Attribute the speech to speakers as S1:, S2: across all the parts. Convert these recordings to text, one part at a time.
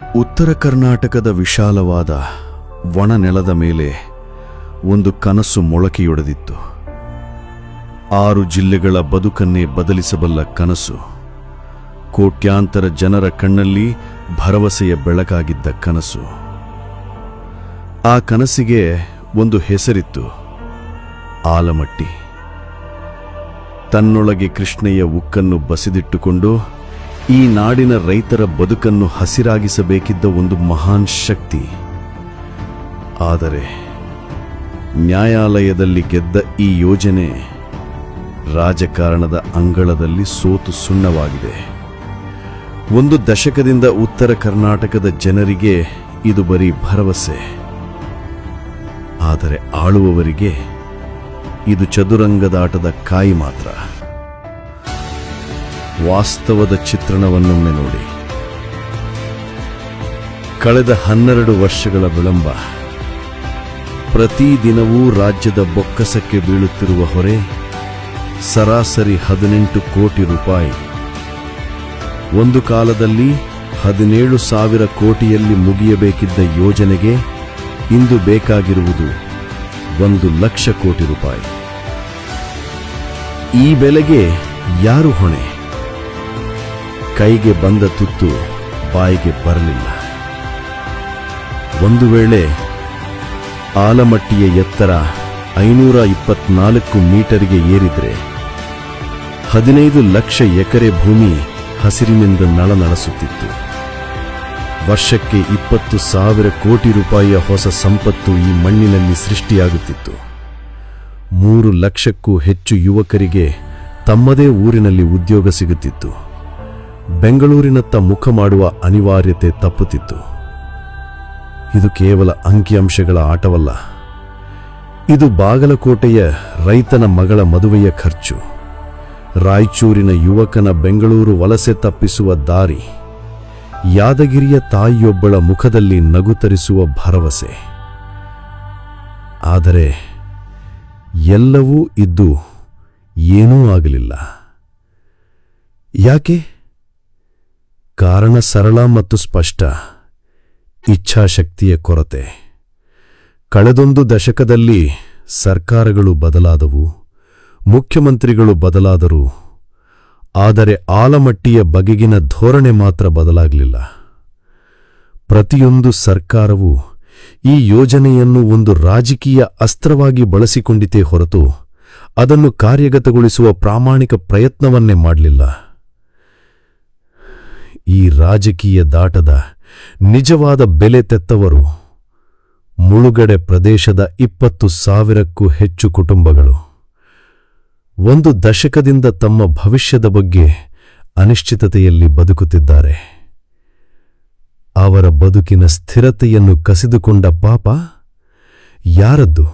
S1: ಉತ್ತರ ಕರ್ನಾಟಕದ ವಿಶಾಲವಾದ ಒಣ ನೆಲದ ಮೇಲೆ ಒಂದು ಕನಸು ಮೊಳಕೆಯೊಡೆದಿತ್ತು. ಆರು ಜಿಲ್ಲೆಗಳ ಬದುಕನ್ನೇ ಬದಲಿಸಬಲ್ಲ ಕನಸು, ಕೋಟ್ಯಾಂತರ ಜನರ ಕಣ್ಣಲ್ಲಿ ಭರವಸೆಯ ಬೆಳಕಾಗಿದ್ದ ಕನಸು. ಆ ಕನಸಿಗೆ ಒಂದು ಹೆಸರಿತ್ತು, ಆಲಮಟ್ಟಿ. ತನ್ನೊಳಗೆ ಕೃಷ್ಣಯ್ಯ ಉಕ್ಕನ್ನು ಬಸಿದಿಟ್ಟುಕೊಂಡು ಈ ನಾಡಿನ ರೈತರ ಬದುಕನ್ನು ಹಸಿರಾಗಿಸಬೇಕಿದ್ದ ಒಂದು ಮಹಾನ್ ಶಕ್ತಿ. ಆದರೆ ನ್ಯಾಯಾಲಯದಲ್ಲಿ ಗೆದ್ದ ಈ ಯೋಜನೆ ರಾಜಕಾರಣದ ಅಂಗಳದಲ್ಲಿ ಸೋತು ಸುಣ್ಣವಾಗಿದೆ. ಒಂದು ದಶಕದಿಂದ ಉತ್ತರ ಕರ್ನಾಟಕದ ಜನರಿಗೆ ಇದು ಬರೀ ಭರವಸೆ. ಆದರೆ ಆಳುವವರಿಗೆ ಇದು ಚದುರಂಗದಾಟದ ಕಾಯಿ ಮಾತ್ರ. ವಾಸ್ತವದ ಚಿತ್ರಣವನ್ನೊಮ್ಮೆ ನೋಡಿ. ಕಳೆದ ಹನ್ನೆರಡು ವರ್ಷಗಳ ವಿಳಂಬ. ಪ್ರತಿದಿನವೂ ರಾಜ್ಯದ ಬೊಕ್ಕಸಕ್ಕೆ ಬೀಳುತ್ತಿರುವ ಹೊರೆ ಸರಾಸರಿ ಹದಿನೆಂಟು ಕೋಟಿ ರೂಪಾಯಿ. ಒಂದು ಕಾಲದಲ್ಲಿ ಹದಿನೇಳು ಸಾವಿರ ಕೋಟಿಯಲ್ಲಿ ಮುಗಿಯಬೇಕಿದ್ದ ಯೋಜನೆಗೆ ಇಂದು ಬೇಕಾಗಿರುವುದು ಒಂದು ಲಕ್ಷ ಕೋಟಿ ರೂಪಾಯಿ. ಈ ಬೆಲೆಗೆ ಯಾರು ಹೊಣೆ? ಕೈಗೆ ಬಂದ ತುತ್ತು ಬಾಯಿಗೆ ಬರಲಿಲ್ಲ. ಒಂದು ವೇಳೆ ಆಲಮಟ್ಟಿಯ ಎತ್ತರ ಐನೂರ ಇಪ್ಪತ್ನಾಲ್ಕು ಮೀಟರ್ಗೆ ಏರಿದ್ರೆ ಹದಿನೈದು ಲಕ್ಷ ಎಕರೆ ಭೂಮಿ ಹಸಿರಿನಿಂದ ನಳನಳಿಸುತ್ತಿತ್ತು. ವರ್ಷಕ್ಕೆ ಇಪ್ಪತ್ತು ಸಾವಿರ ಕೋಟಿ ರೂಪಾಯಿಯ ಹೊಸ ಸಂಪತ್ತು ಈ ಮಣ್ಣಿನಲ್ಲಿ ಸೃಷ್ಟಿಯಾಗುತ್ತಿತ್ತು. ಮೂರು ಲಕ್ಷಕ್ಕೂ ಹೆಚ್ಚು ಯುವಕರಿಗೆ ತಮ್ಮದೇ ಊರಿನಲ್ಲಿ ಉದ್ಯೋಗ ಸಿಗುತ್ತಿತ್ತು. ಬೆಂಗಳೂರಿನತ್ತ ಮುಖ ಮಾಡುವ ಅನಿವಾರ್ಯತೆ ತಪ್ಪುತ್ತಿತ್ತು. ಇದು ಕೇವಲ ಅಂಕಿಅಂಶಗಳ ಆಟವಲ್ಲ. ಇದು ಬಾಗಲಕೋಟೆಯ ರೈತನ ಮಗಳ ಮದುವೆಯ ಖರ್ಚು. ರಾಯಚೂರಿನ ಯುವಕನ ಬೆಂಗಳೂರು ವಲಸೆ ತಪ್ಪಿಸುವ ದಾರಿ. ಯಾದಗಿರಿಯ ತಾಯಿಯೊಬ್ಬಳ ಮುಖದಲ್ಲಿ ನಗು ತರಿಸುವ ಭರವಸೆ. ಆದರೆ ಎಲ್ಲವೂ ಇದ್ದು ಏನೂ ಆಗಲಿಲ್ಲ. ಯಾಕೆ? ಕಾರಣ ಸರಳ ಮತ್ತು ಸ್ಪಷ್ಟ. ಇಚ್ಛಾಶಕ್ತಿಯ ಕೊರತೆ. ಕಳೆದೊಂದು ದಶಕದಲ್ಲಿ ಸರ್ಕಾರಗಳು ಬದಲಾದವು, ಮುಖ್ಯಮಂತ್ರಿಗಳು ಬದಲಾದರು, ಆದರೆ ಆಲಮಟ್ಟಿಯ ಬಗೆಗಿನ ಧೋರಣೆ ಮಾತ್ರ ಬದಲಾಗಲಿಲ್ಲ. ಪ್ರತಿಯೊಂದು ಸರ್ಕಾರವು ಈ ಯೋಜನೆಯನ್ನು ಒಂದು ರಾಜಕೀಯ ಅಸ್ತ್ರವಾಗಿ ಬಳಸಿಕೊಂಡಿತೇ ಹೊರತು ಅದನ್ನು ಕಾರ್ಯಗತಗೊಳಿಸುವ ಪ್ರಾಮಾಣಿಕ ಪ್ರಯತ್ನವನ್ನೇ ಮಾಡಲಿಲ್ಲ. ಈ ರಾಜಕೀಯ ದಾಟದ ನಿಜವಾದ ಬೆಲೆ ತೆತ್ತವರು ಮುಳುಗಡೆ ಪ್ರದೇಶದ ಇಪ್ಪತ್ತು ಸಾವಿರಕ್ಕೂ ಹೆಚ್ಚು ಕುಟುಂಬಗಳು. ಒಂದು ದಶಕದಿಂದ ತಮ್ಮ ಭವಿಷ್ಯದ ಬಗ್ಗೆ ಅನಿಶ್ಚಿತತೆಯಲ್ಲಿ ಬದುಕುತ್ತಿದ್ದಾರೆ. ಅವರ ಬದುಕಿನ ಸ್ಥಿರತೆಯನ್ನು ಕಸಿದುಕೊಂಡ ಪಾಪ ಯಾರದ್ದು?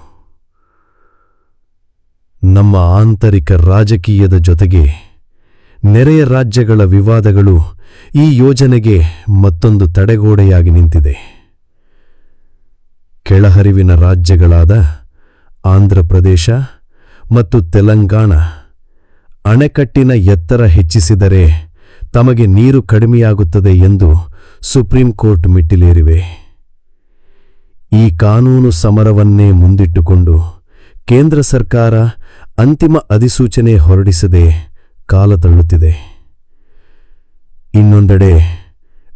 S1: ನಮ್ಮ ಆಂತರಿಕ ರಾಜಕೀಯದ ಜೊತೆಗೆ ನೆರೆಯ ರಾಜ್ಯಗಳ ವಿವಾದಗಳು ಈ ಯೋಜನೆಗೆ ಮತ್ತೊಂದು ತಡೆಗೋಡೆಯಾಗಿ ನಿಂತಿದೆ. ಕೆಳಹರಿವಿನ ರಾಜ್ಯಗಳಾದ ಆಂಧ್ರಪ್ರದೇಶ ಮತ್ತು ತೆಲಂಗಾಣ ಅಣೆಕಟ್ಟಿನ ಎತ್ತರ ಹೆಚ್ಚಿಸಿದರೆ ತಮಗೆ ನೀರು ಕಡಿಮೆಯಾಗುತ್ತದೆ ಎಂದು ಸುಪ್ರೀಂ ಕೋರ್ಟ್ ಮೆಟ್ಟಿಲೇರಿವೆ. ಈ ಕಾನೂನು ಸಮರವನ್ನೇ ಮುಂದಿಟ್ಟುಕೊಂಡು ಕೇಂದ್ರ ಸರ್ಕಾರ ಅಂತಿಮ ಅಧಿಸೂಚನೆ ಹೊರಡಿಸದೆ ಕಾಲ ತಳ್ಳುತ್ತಿದೆ. ಇನ್ನೊಂದೆಡೆ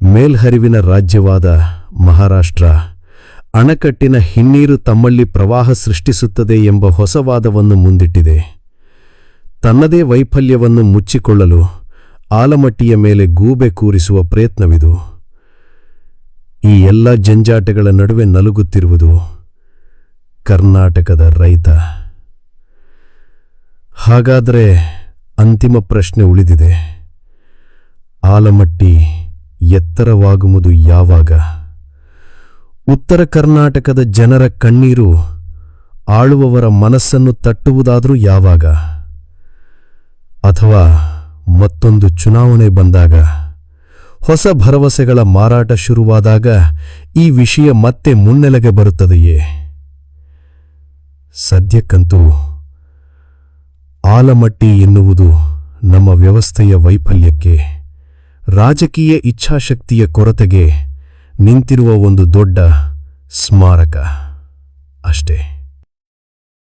S1: ಮೇಲ್ಹರಿವಿನ ರಾಜ್ಯವಾದ ಮಹಾರಾಷ್ಟ್ರ ಅಣಕಟ್ಟಿನ ಹಿನ್ನೀರು ತಮ್ಮಲ್ಲಿ ಪ್ರವಾಹ ಸೃಷ್ಟಿಸುತ್ತದೆ ಎಂಬ ಹೊಸ ವಾದವನ್ನು ಮುಂದಿಟ್ಟಿದೆ. ತನ್ನದೇ ವೈಫಲ್ಯವನ್ನು ಮುಚ್ಚಿಕೊಳ್ಳಲು ಆಲಮಟ್ಟಿಯ ಮೇಲೆ ಗೂಬೆ ಕೂರಿಸುವ ಪ್ರಯತ್ನವಿದು. ಈ ಎಲ್ಲ ಜಂಜಾಟಗಳ ನಡುವೆ ನಲುಗುತ್ತಿರುವುದು ಕರ್ನಾಟಕದ ರೈತ. ಹಾಗಾದರೆ ಅಂತಿಮ ಪ್ರಶ್ನೆ ಉಳಿದಿದೆ. ಆಲಮಟ್ಟಿ ಎತ್ತರವಾಗುವುದು ಯಾವಾಗ? ಉತ್ತರ ಕರ್ನಾಟಕದ ಜನರ ಕಣ್ಣೀರು ಆಳುವವರ ಮನಸ್ಸನ್ನು ತಟ್ಟುವುದಾದರೂ ಯಾವಾಗ? ಅಥವಾ ಮತ್ತೊಂದು ಚುನಾವಣೆ ಬಂದಾಗ? ಹೊಸ ಭರವಸೆಗಳ ಮಾರಾಟ ಶುರುವಾದಾಗ ಈ ವಿಷಯ ಮತ್ತೆ ಮುನ್ನೆಲೆಗೆ ಬರುತ್ತದೆಯೇ? ಸದ್ಯಕ್ಕಂತೂ ಆಲಮಟ್ಟಿ ಎನ್ನುವುದು ನಮ್ಮ ವ್ಯವಸ್ಥೆಯ ವೈಫಲ್ಯಕ್ಕೆ ರಾಜಕೀಯ ಇಚ್ಛಾಶಕ್ತಿಯ ಕೊರತೆಗೆ ನಿಂತಿರುವ ಒಂದು ದೊಡ್ಡ ಸ್ಮಾರಕ ಅಷ್ಟೇ.